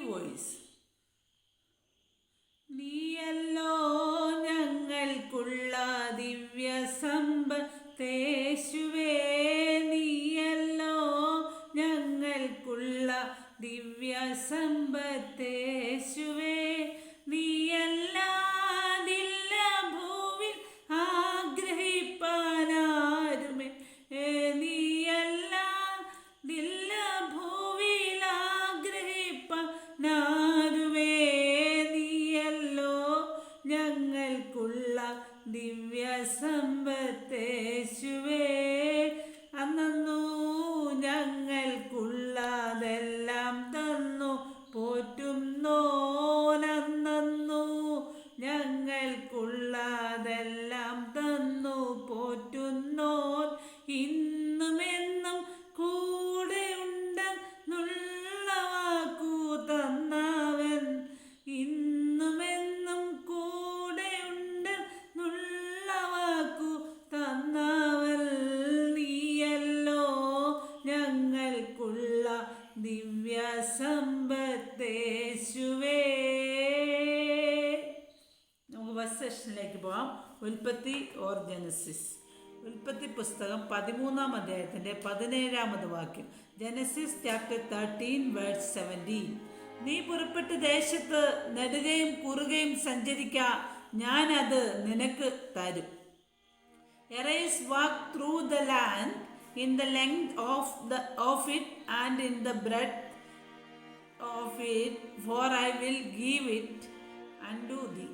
vivos. സെഷനിലേക്ക് പോകാം. ഉൽപ്പത്തി ഓർ ജനസിസ്. ഉൽപ്പത്തി പുസ്തകം പതിമൂന്നാം അധ്യായത്തിന്റെ പതിനേഴാമത് വാക്യം. Genesis chapter thirteen word seventeen നീ പുറപ്പെട്ട് ദേശത്ത് നെടുകയും കുറുകയും സഞ്ചരിക്ക ഞാനത് നിനക്ക് തരും. Arise, walk through the land in the length of the of it and in the breadth of it, for I will give it unto thee.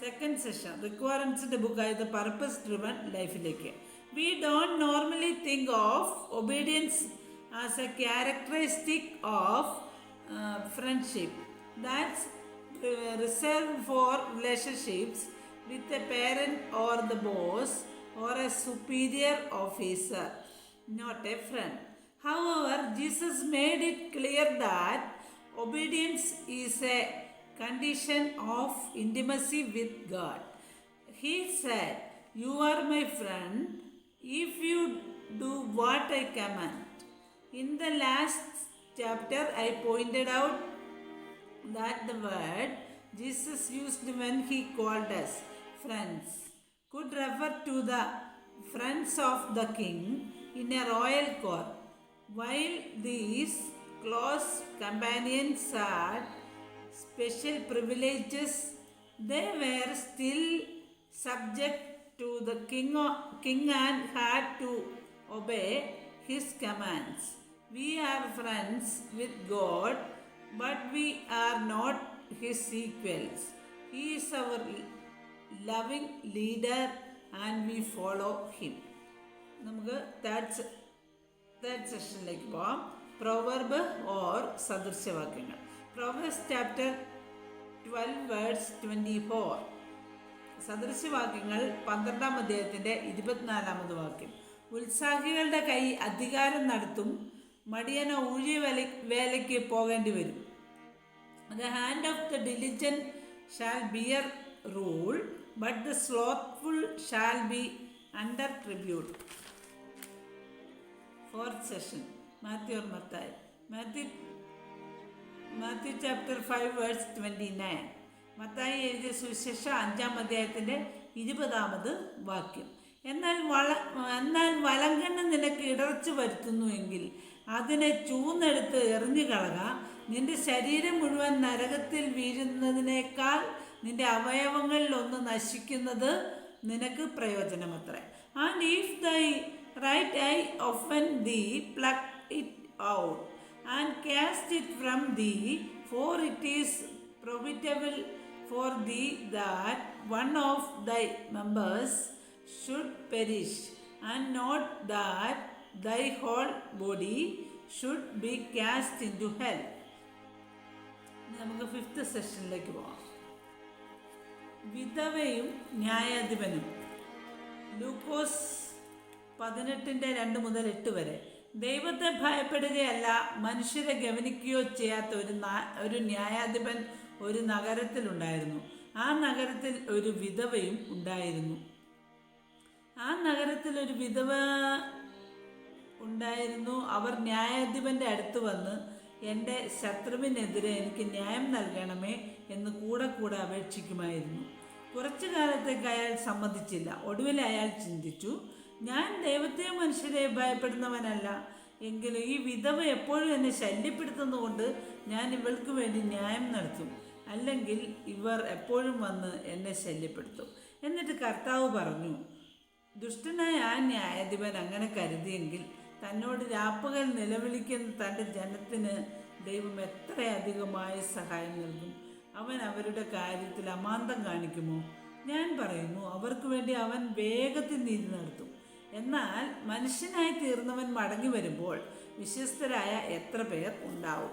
Second session റിക്വയർമെൻസിന്റെ ബുക്കായത് പർപ്പസ് ഡ്രിവൺ ലൈഫിലേക്ക് we don't normally think of obedience as a characteristic of friendship that's reserve for relationships with a parent or the boss or a superior officer, not a friend. However, Jesus made it clear that obedience is a condition of intimacy with God. He said, You are my friend if you do what I command. In the last chapter, I pointed out that the word Jesus used when he called us friends could refer to the friends of the king in a royal court. While these close companions had special privileges, they were still subject to the king, king and had to obey his commands. We are friends with God, but we are not his equals. He is our loving leader and we follow him. നമുക്ക് third third സെഷനിലേക്ക് പോവാം proverb or സദൃശ്യവാക്യങ്ങൾ proverbs chapter twelve words twenty four സദൃശ്യവാക്യങ്ങൾ പന്ത്രണ്ടാം അദ്ദേഹത്തിന്റെ ഇരുപത്തിനാലാമത് വാക്യം. ഉത്സാഹികളുടെ കൈ അധികാരം നടത്തും മടിയന ഊഴിയ വേല വേലയ്ക്ക് പോകേണ്ടി വരും. The hand of the diligent shall bear rule but the slothful shall be under tribute fourth session Matthew ഓർമ്മത്തായി Matthew Matthew chapter five verse twenty nine Mathai എഴുതിയ സുവിശേഷം അഞ്ചാം അധ്യായത്തിന്റെ ഇരുപതാമത് വാക്യം. എന്നാൽ വള എന്നാൽ വലങ്കണ്ണ് നിനക്ക് ഇടർച്ചു വരുത്തുന്നുവെങ്കിൽ അതിനെ ചൂന്നെടുത്ത് എറിഞ്ഞു കളക. നിന്റെ ശരീരം മുഴുവൻ നരകത്തിൽ വീഴുന്നതിനേക്കാൾ നിന്റെ അവയവങ്ങളിൽ ഒന്ന് നശിക്കുന്നത് നിനക്ക് പ്രയോജനമത്രേ. And if thy right eye offend thee pluck it out and cast it from thee for it is profitable for thee that one of thy members should perish, and not that thy whole body should be cast into hell. നമുക്ക് fifth session പോവാം വിധവയും ന്യായാധിപനും ലൂക്കോസ് പതിനെട്ടിന്റെ രണ്ട് മുതൽ എട്ട് വരെ ദൈവത്തെ ഭയപ്പെടുകയല്ല മനുഷ്യരെ ഗവനിക്കുകയോ ചെയ്യാത്ത ഒരു ഒരു ന്യായാധിപൻ ഒരു നഗരത്തിലുണ്ടായിരുന്നു. ആ നഗരത്തിൽ ഒരു വിധവയും ഉണ്ടായിരുന്നു. ആ നഗരത്തിൽ ഒരു വിധവ ഉണ്ടായിരുന്നു. അവർ ന്യായാധിപന്റെ അടുത്ത് വന്ന് എന്റെ ശത്രുവിനെതിരെ എനിക്ക് ന്യായം നൽകണമേ എന്ന് കൂടെ കൂടെ അപേക്ഷിക്കുമായിരുന്നു. കുറച്ചു കാലത്തേക്ക് അയാൾ സമ്മതിച്ചില്ല. ഒടുവിൽ അയാൾ ചിന്തിച്ചു ഞാൻ ദൈവത്തെ മനുഷ്യരെ ഭയപ്പെടുന്നവനല്ല. എങ്കിലും ഈ വിധവ എപ്പോഴും എന്നെ ശല്യപ്പെടുത്തുന്നതുകൊണ്ട് ഞാൻ ഇവൾക്ക് വേണ്ടി ന്യായം നടത്തും. അല്ലെങ്കിൽ ഇവർ എപ്പോഴും വന്ന് എന്നെ ശല്യപ്പെടുത്തും. എന്നിട്ട് കർത്താവ് പറഞ്ഞു ദുഷ്ടനായ ആ ന്യായാധിപൻ അങ്ങനെ കരുതിയെങ്കിൽ തന്നോട് രാപ്പകൽ നിലവിളിക്കുന്ന തന്റെ ജനത്തിന് ദൈവം എത്രയധികമായി സഹായം നൽകും? അവൻ അവരുടെ കാര്യത്തിൽ അമാന്തം കാണിക്കുമോ? ഞാൻ പറയുന്നു അവർക്ക് വേണ്ടി അവൻ വേഗത്തിൽ നീതി നടത്തും. എന്നാൽ മനുഷ്യനായി തീർന്നവൻ മടങ്ങി വരുമ്പോൾ വിശ്വസ്തരായ എത്ര പേർ ഉണ്ടാവും?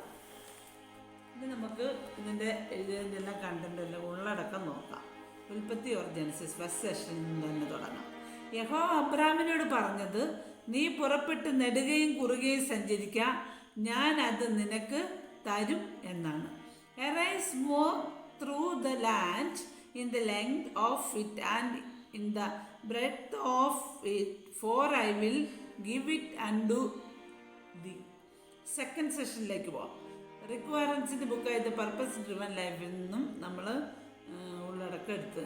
ഇത് നമുക്ക് ഇതിന്റെ എഴുതിയതിന്റെ എല്ലാം കണ്ടന്റ് എല്ലാം ഉള്ളടക്കം നോക്കാം. ഉൽപ്പത്തി ഓർ ജനസിസ് ഫസ്റ്റ് സെഷനിൽ നിന്ന് തന്നെ തുടങ്ങാം. യഹോ അബ്രാമിനോട് പറഞ്ഞത് നീ പുറപ്പെട്ട് നെടുകയും കുറുകയും സഞ്ചരിക്കാം ഞാൻ അത് നിനക്ക് തരും എന്നാണ്. Arise more through the land in the length of it and in the breadth of for I will give it unto thee second session പോവാം. റിക്വയർമെൻസിന്റെ ബുക്കായത് പർപ്പസ് ഡ്രിവൻ ലൈഫിൽ നിന്നും നമ്മൾ ഉള്ളടക്കം എടുത്ത്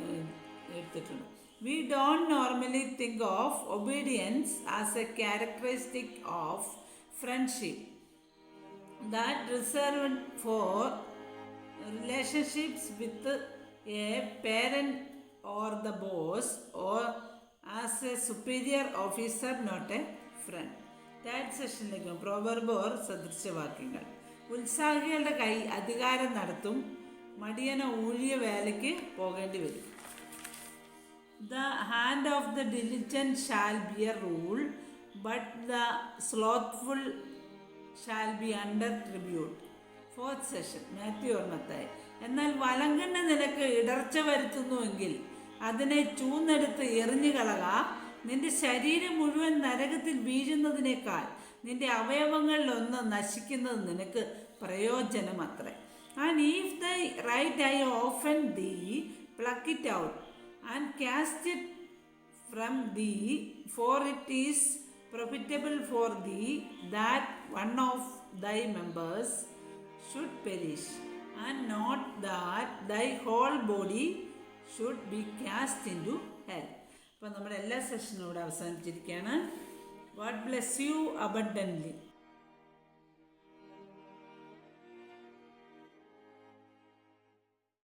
എടുത്തിട്ടുണ്ട്. We don't normally think of obedience as a characteristic of friendship that reserved for relationships with a parent or the boss or as a superior officer not a friend third സെഷനിലേക്ക് proverb or സദൃശവാക്യങ്ങൾ ഉത്സാഹികളുടെ കൈ അധികാരം നടത്തും മടിയന ഊഴിയ വേലയ്ക്ക് പോകേണ്ടി വരും The hand of the diligent shall bear rule, but the slothful shall be under tribute. Fourth session Matthew ഓർമ്മത്തായി എന്നാൽ വലങ്കണ്ണ നിനക്ക് ഇടർച്ച വരുത്തുന്നുവെങ്കിൽ അതിനെ ചൂന്നെടുത്ത് എറിഞ്ഞു കളക. നിന്റെ ശരീരം മുഴുവൻ നരകത്തിൽ വീഴുന്നതിനേക്കാൾ നിന്റെ അവയവങ്ങളിലൊന്ന് നശിക്കുന്നത് നിനക്ക് പ്രയോജനമത്രേ. And if the right eye offend thee pluck it out and cast it from thee for it is profitable for thee that one of thy members should perish, and not that thy whole body should be cast into hell. അപ്പോൾ നമ്മുടെ എല്ലാ സെഷനും ഇവിടെ അവസാനിച്ചിരിക്കുകയാണ് God bless you abundantly